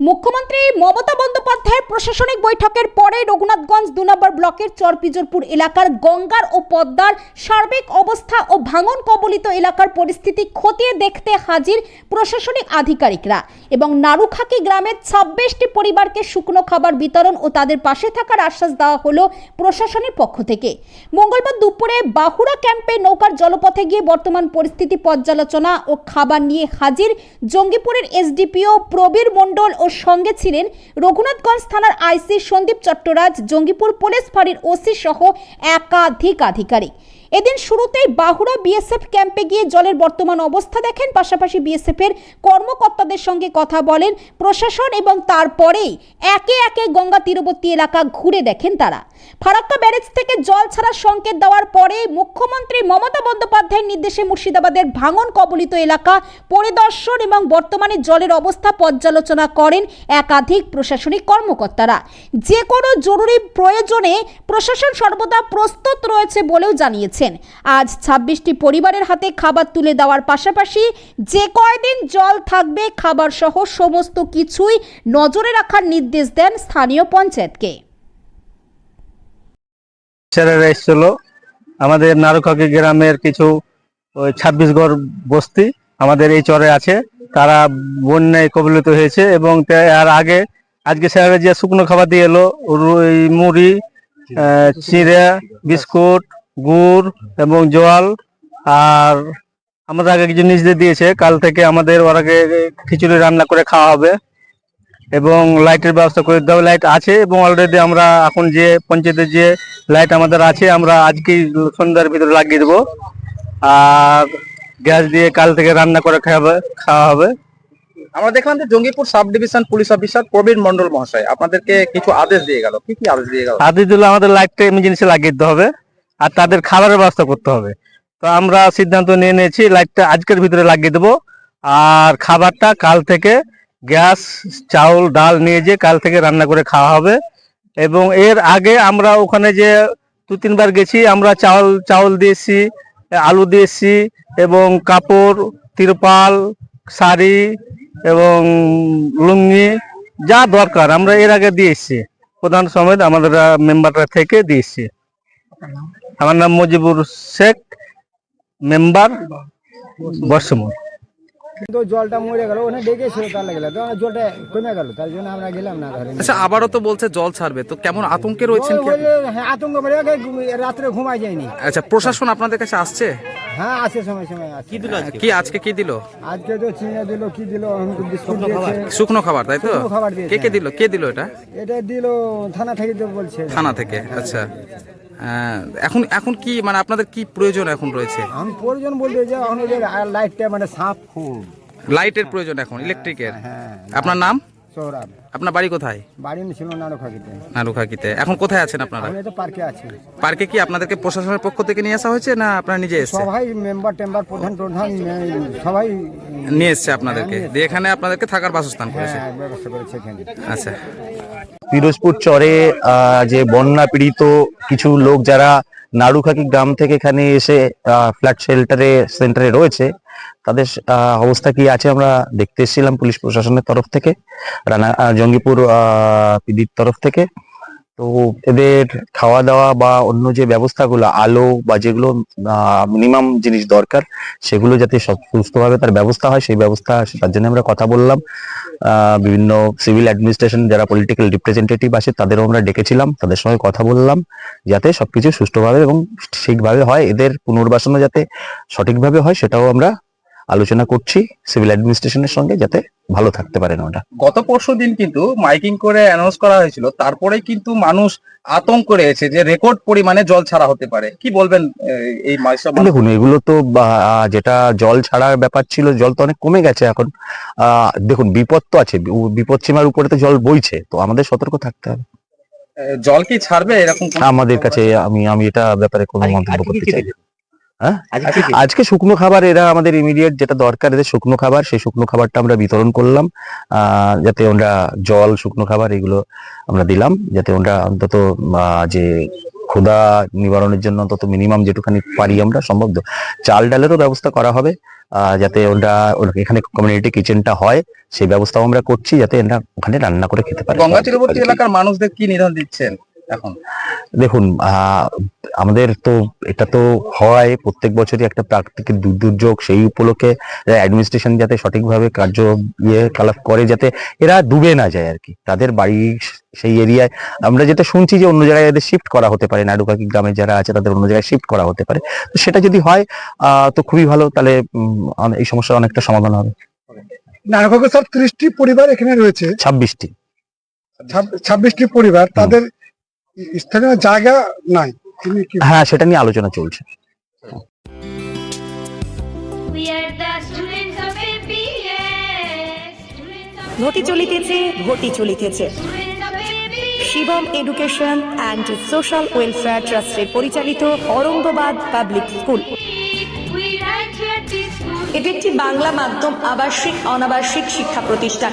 মুখ্যমন্ত্রী মমতা বন্দ্যোপাধ্যায়ের প্রশাসনিক বৈঠকের পরে রঘুনাথগঞ্জ দু নম্বর ব্লকের চরপিজরপুর এলাকার গঙ্গার ও পদ্মার সার্বিক অবস্থা ও ভাঙন কবলিত এলাকার পরিস্থিতি খতিয়ে দেখতে হাজির প্রশাসনিক আধিকারিকরা এবং নারুখাকি গ্রামের ছাব্বিশটি পরিবারকে শুকনো খাবার বিতরণ ও তাদের পাশে থাকার আশ্বাস দেওয়া হলো প্রশাসনের পক্ষ থেকে। মঙ্গলবার দুপুরে বাহুড়া ক্যাম্পে নৌকার জলপথে গিয়ে বর্তমান পরিস্থিতি পর্যালোচনা ও খাবার নিয়ে হাজির জঙ্গিপুরের এসডিপিও প্রবীর মণ্ডল ও সঙ্গে ছিলেন রঘুনাথগঞ্জ থানার আইসি সন্দীপ চট্টরাজ জঙ্গিপুর পুলিশ ফাঁড়ির ওসি সহ একাধিক আধিকারিক। এদিন শুরুতেই বাহুড়া বিএসএফ ক্যাম্পে গিয়ে জলের বর্তমান অবস্থা দেখেন। পাশাপাশি বিএসএফ এর কর্মকর্তাদের সঙ্গে কথা বলেন প্রশাসন এবং তারপরেই একে একে গঙ্গা তীরবর্তী এলাকা ঘুরে দেখেন তারা। ফারাক্কা ব্যারেজ থেকে জল ছাড়ার সংকেত দেওয়ার পরে মুখ্যমন্ত্রী মমতা বন্দ্যোপাধ্যায়ের নির্দেশে মুর্শিদাবাদের ভাঙন কবলিত এলাকা পরিদর্শন এবং বর্তমানে জলের অবস্থা পর্যালোচনা করেন একাধিক প্রশাসনিক কর্মকর্তারা। যে কোনো জরুরি প্রয়োজনে প্রশাসন সর্বদা প্রস্তুত রয়েছে বলেও জানিয়েছেন আজ ছাব্বিশটি পরিবারের হাতে খাবার তুলে দেওয়ার পাশাপাশি যে কয়দিন জল থাকবে খাবার সহ সমস্ত কিছুই নজরে রাখার নির্দেশ দেন স্থানীয় পঞ্চায়েতকে। আমাদের নারুখাকি গ্রামের কিছু ওই ছাব্বিশ গড় বস্তি আমাদের এই চরে আছে। তারা বন্যায় কবলিত হয়েছে এবং আর আগে, আজকে স্যারেরা যে শুকনো খাবার দিয়ে এলো মুড়ি চিড়া, বিস্কুট গুড় এবং জল আর আমাদের আগে কিছু নিজেদের দিয়েছে। কাল থেকে আমাদের ওর আগে খিচুড়ি রান্না করে খাওয়া হবে। এবং লাইটের ব্যবস্থা করে দেওয়া লাইট আছে এবং অলরেডি আমরা এখন যে পঞ্চায়েতের যে লাইট আমাদের আছে আমরা আজকেই সন্ধ্যার ভিতরে লাগিয়ে দেবো। আর গ্যাস দিয়ে কাল থেকে রান্না করে খাওয়াবে খাওয়া হবে। আমরা দেখলাম যে Jangipur subdivision police officer Prabin Mondal মহাশয় আপনাদেরকে কিছু আদেশ দিয়ে গেল। কি কি আদেশ দিয়ে গেল? আদি দিলে আমাদের লাইটটা এমার্জেন্সি লাগিয়ে দিতে হবে। আর তাদের খাবারের ব্যবস্থা করতে হবে। তো আমরা সিদ্ধান্ত নিয়ে নিয়েছি, লাইটটা আজকের ভিতরে লাগিয়ে দেবো। আর খাবারটা কাল থেকে গ্যাস, চাউল, ডাল নিয়ে যে কাল থেকে রান্না করে খাওয়া হবে। এবং এর আগে আমরা ওখানে যে দু তিনবার গেছি, আমরা চাউল চাউল দিয়েছি, আলু দিয়েছি এবং কাপড়, তিরপাল, শাড়ি এবং লুঙ্গি, যা দরকার। আমরা এর আগে দিয়ে এসেছি প্রধান সমেত আমাদের মেম্বাররা থেকে দিয়েছি। আমার নাম মুজিবুর শেখ মেম্বার বর্ষমোর কিন্তু জলটা মরে গেল ওখানে ডেকেছিল তার লাগলে তো জলটা কমে গেল তার জন্য আমরা গেলাম না ধরে আচ্ছা আবারও তো বলছে জল ছাড়বে তো কেমন আতঙ্কে রয়েছেন হ্যাঁ আতঙ্ক ঘুমিয়ে- রাত্রে ঘুমাই যায়নি। আচ্ছা প্রশাসন আপনাদের কাছে আসছে? হ্যাঁ আসে সময় সময় আসে কি আজকে? কি দিল? আজকে তো চিনে দিল কি দিল বিস্কুট দিয়েছে। শুকনো খাবার তাই তো? শুকনো খাবার দিয়েছে, কে কে দিল? কে দিল এটা? এটা দিল থানা থেকে তো বলছে। থানা থেকে আচ্ছা। আহ, এখন এখন কি মানে আপনাদের কি প্রয়োজন এখন রয়েছে? আমি প্রয়োজন বলতে যে এখন লাইটটা মানে সাপ খুব। লাইটের প্রয়োজন এখন ইলেকট্রিকের হ্যাঁ। আপনার নাম? সৌরভ আপনার বাড়ি কোথায়? বাড়ি ছিল না রোখাকিতে নারুখাকিতে এখন কোথায় আছেন আপনারা? আমি তো পার্কে আছি। পার্কে কি আপনাদেরকে প্রশাসনের পক্ষ থেকে নিয়ে আসা হয়েছে না আপনারা নিজে এসেছে সবাই মেম্বার টেম্বার প্রধান প্রধান সবাই নিয়ে এসছে আপনাদেরকে। দিয়ে এখানে আপনাদেরকে থাকার বাসস্থান করেছে। হ্যাঁ ব্যবস্থা করেছে এখানে। আচ্ছা। পিরোজপুর চরে যে বন্যা পীড়িত কিছু লোক যারা নাড়ুখাকি গ্রাম থেকে এখানে এসে ফ্ল্যাট শেল্টারে সেন্টারে রয়েছে তাদের অবস্থা কি আছে আমরা দেখতে এসেছিলাম পুলিশ প্রশাসনের তরফ থেকে, রানা জঙ্গিপুর পিডির তরফ থেকে। তো এদের খাওয়া দাওয়া বা অন্য যে ব্যবস্থাগুলো, আলো বা যেগুলো মিনিমাম জিনিস দরকার, সেগুলো যাতে সুস্থভাবে তার ব্যবস্থা হয়, সেই ব্যবস্থা, তার জন্য আমরা কথা বললাম। বিভিন্ন সিভিল অ্যাডমিনিস্ট্রেশন যারা পলিটিক্যাল রিপ্রেজেন্টেটিভ আছে, তাদেরও আমরা ডেকেছিলাম, তাদের সঙ্গে কথা বললাম, যাতে সবকিছু সুষ্ঠুভাবে এবং ঠিকভাবে হয়। এদের পুনর্বাসনও যাতে সঠিকভাবে হয়, সেটাও আমরা আলোচনা করছি সিভিল অ্যাডমিনিস্ট্রেশনের সঙ্গে যাতে ভালো থাকতে পারেন ওটা গত পরশু দিন কিন্তু মাইকিং করে অ্যানাউন্স করা হয়েছিল তারপরে কিন্তু মানুষ আতঙ্ক রয়েছে যে রেকর্ড পরিমাণে জল ছাড়া হতে পারে। কি বলবেন এই- দেখুন এগুলো তো বা- আহ, যেটা জল ছাড়ার ব্যাপার ছিল জল তো অনেক কমে গেছে এখন। আহ, দেখুন বিপদ তো আছে বিপদ সীমার উপরে তো জল বইছে তো আমাদের সতর্ক থাকতে হবে। জল কি ছাড়বে এরকম আমাদের কাছে আমি আমি এটা ব্যাপারে কোনো মন্তব্য করতে চাই না। হ্যাঁ? আজকে শুকনো খাবার এরা আমাদের ইমিডিয়েট যেটা দরকার এদের শুকনো খাবার সেই শুকনো খাবারটা আমরা বিতরণ করলাম। যাতে ওরা জল শুকনো খাবার এগুলো আমরা দিলাম। যাতে ওরা অন্তত যে ক্ষুধা নিবারণের জন্য অন্তত মিনিমাম যেটুখানি পারি আমরা সম্ভব। চাল ডালেরও ব্যবস্থা করা হবে। আহ, যাতে ওরা ওরা- এখানে কমিউনিটি কিচেনটা হয় সেই ব্যবস্থাও আমরা করছি যাতে এরা ওখানে রান্না করে খেতে পারে। গঙ্গা তীরবর্তী এলাকার মানুষদের কি নিধন দিচ্ছেন? এখন। দেখুন আহ, আমাদের তো এটা তো হয় প্রত্যেক বছরই একটা প্রাকৃতিক দুর্যোগ সেই উপলক্ষে অ্যাডমিনিস্ট্রেশন যাতে সঠিকভাবে কার্য ইয়ে কলাপ করে যাতে এরা ডুবে না যায় আর কি। তাদের বাড়ি সেই এরিয়ায় আমরা যেটা শুনছি যে অন্য জায়গায় এদের শিফট করা হতে পারে নাডুকাকি গ্রামে যারা আছে তাদের অন্য জায়গায় শিফট করা হতে পারে। তো সেটা যদি হয় আহ, তো খুবই ভালো তাহলে এই সমস্যার অনেকটা সমাধান হবে। নারায়ণগঞ্জে স্যার ত্রিশটি পরিবার এখানে রয়েছে। ছাব্বিশটি। ছাব- ছাব্বিশটি পরিবার তাদের স্থানীয় জায়গা নাই। হ্যাঁ সেটা নিয়ে আলোচনা চলছে। ঘটি চলিতেছে ঘটি চলিতেছে. Shivam education and social welfare ট্রাস্টের পরিচালিত অরঙ্গবাদ পাবলিক স্কুল. এটি একটি বাংলা মাধ্যম আবাসিক অনাবাসিক শিক্ষা প্রতিষ্ঠান।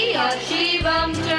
Shiva Shivam